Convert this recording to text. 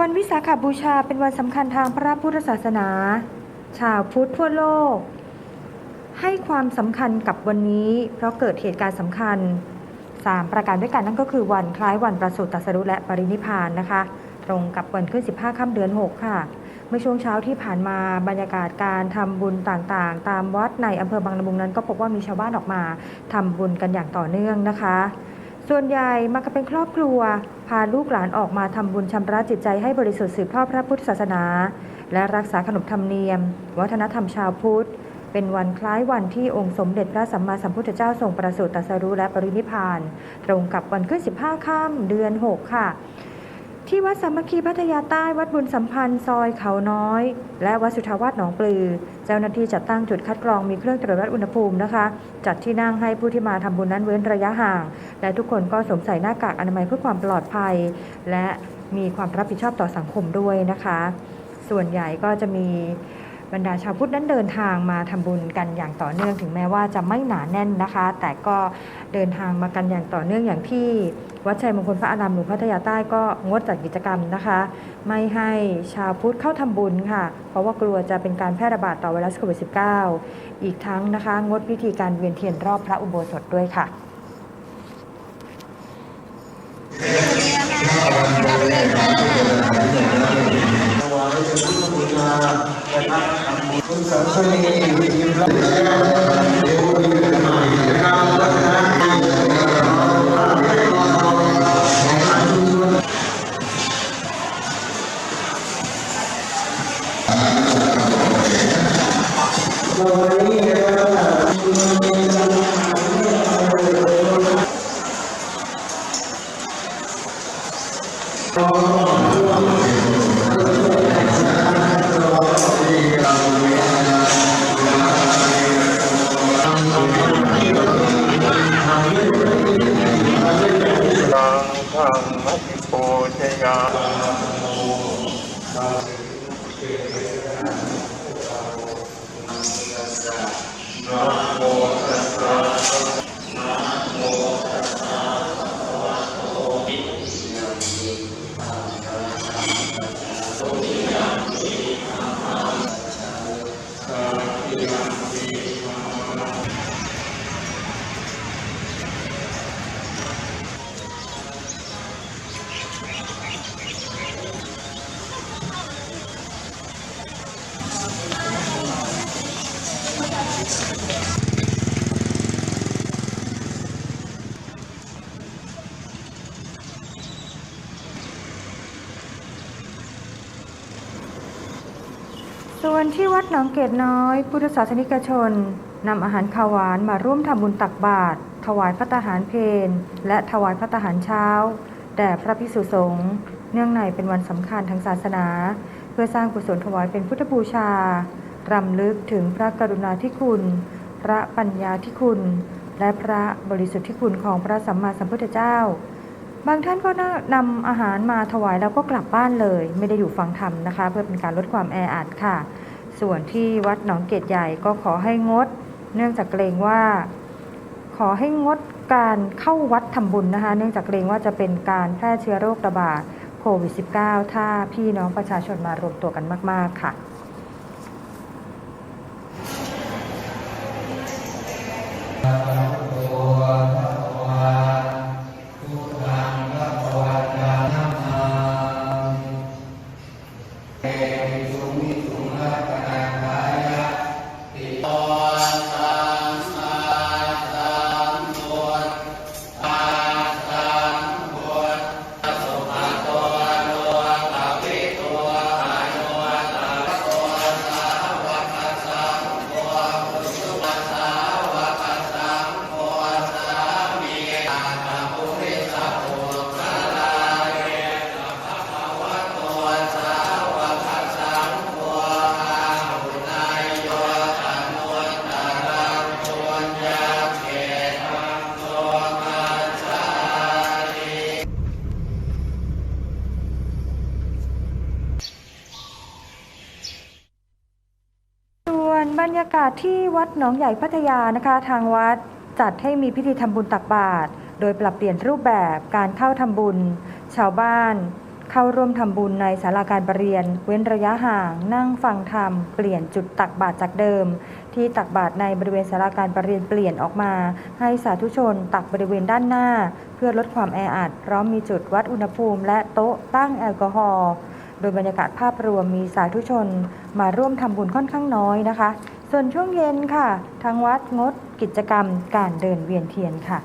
วันวิสาขบูชาเป็นวันสำคัญทางพระพุทธศาสนา ชาวพุทธทั่วโลก ให้ความสำคัญกับวันนี้ เพราะเกิดเหตุการณ์สำคัญ 3 ประการด้วยกันนั่นก็คือวันคล้ายวันประสูติตรัสรู้และปรินิพพานนะคะ ตรงกับวันขึ้น 15ค่ำเดือน 6 ค่ะ เมื่อช่วงเช้าที่ผ่านมาบรรยากาศการทำบุญต่างๆ ตามวัดในอำเภอบางละมุงนั้น ก็พบว่ามีชาวบ้านออกมาทำบุญกันอย่างต่อเนื่องนะคะ ส่วนใหญ่มากันเป็นครอบครัว พาลูกหลานออกมาทำบุญชำระจิตใจให้บริสุทธิ์สืบทอดพระพุทธศาสนา และรักษาขนบธรรมเนียม วัฒนธรรมชาวพุทธ เป็นวันคล้ายวันที่องค์สมเด็จพระสัมมาสัมพุทธเจ้าทรงประสูติตรัสรู้และปรินิพพาน ตรงกับวันขึ้น 15 ค่ำเดือน 6 ค่ะ ที่วัดสามัคคีพัทยาใต้วัดบุญสัมพันธ์ซอยเขาน้อย และวัดสุทาวาสหนองปลือ เจ้าหน้าที่จัดตั้งจุดคัดกรองมีเครื่องตรวจวัดอุณหภูมินะคะ จัดที่นั่งให้ผู้ที่มาทำบุญนั้นเว้นระยะห่าง และทุกคนก็สวมใส่หน้ากากอนามัยเพื่อความปลอดภัย และมีความรับผิดชอบต่อสังคมด้วยนะคะ ส่วนใหญ่ก็จะมี บรรดาชาวพุทธนั้นเดินทางมาทำบุญกันอย่างต่อเนื่องถึงแม้ว่าจะไม่หนาแน่นนะคะ แต่ก็เดินทางมากันอย่างต่อเนื่องอย่างที่วัดชัยมงคลพระอารามหลวงพัทยาใต้ก็งดจัดกิจกรรมนะคะ ไม่ให้ชาวพุทธเข้าทำบุญค่ะ เพราะว่ากลัวจะเป็นการแพร่ระบาดต่อไวรัสโควิด -19 อีกทั้งนะคะ งดพิธีการเวียนเทียนรอบพระอุโบสถด้วยค่ะ 我们掌声有请李 ทังมัติโพชยา ส่วนที่วัดหนองเกตน้อย พุทธศาสนิกชนนำอาหารขาวหวานมาร่วมทำบุญตักบาตรถวายพระตาหารเพนและถวายพระตาหารเช้า แด่พระภิกษุสงฆ์เนื่องในเป็นวันสำคัญทางศาสนา เพื่อสร้างกุศลถวายเป็นพุทธบูชารำลึกถึงพระกรุณาธิคุณ พระปัญญาธิคุณ และพระบริสุทธิคุณของพระสัมมาสัมพุทธเจ้า บางท่านก็นำอาหารมาถวายแล้วก็กลับบ้านเลย ไม่ได้อยู่ฟังธรรมนะคะ เพื่อเป็นการลดความแออัดค่ะ ส่วนที่วัดหนองเกตใหญ่ก็ขอให้งด เนื่องจากเกรงว่า ขอให้งดการเข้าวัดทำบุญนะคะ เนื่องจากเกรงว่าจะเป็นการแพร่เชื้อโรคระบาดโควิด -19 ถ้าพี่น้องประชาชนมารวมตัวกันมาก ๆ ค่ะ บรรยากาศที่วัดหนองใหญ่พัทยานะคะ ทางวัดจัดให้มีพิธีทำบุญตักบาตรโดยปรับเปลี่ยนรูปแบบการเข้าทำบุญ ชาวบ้าน เข้าร่วมทำบุญในศาลาการประเรียน เว้นระยะห่าง นั่งฟังธรรม เปลี่ยนจุดตักบาตรจากเดิม ที่ตักบาตรในบริเวณศาลาการประเรียนเปลี่ยนออกมา ให้สาธุชนตักบริเวณด้านหน้า เพื่อลดความแออัดพร้อมมีจุดวัดอุณหภูมิ และโต๊ะตั้งแอลกอฮอล์ โดยบรรยากาศภาพรวมมีสาธุชนมาร่วมทำบุญค่อนข้างน้อยนะคะ ส่วนช่วงเย็นค่ะ ทางวัดงดกิจกรรมการเดินเวียนเทียนค่ะ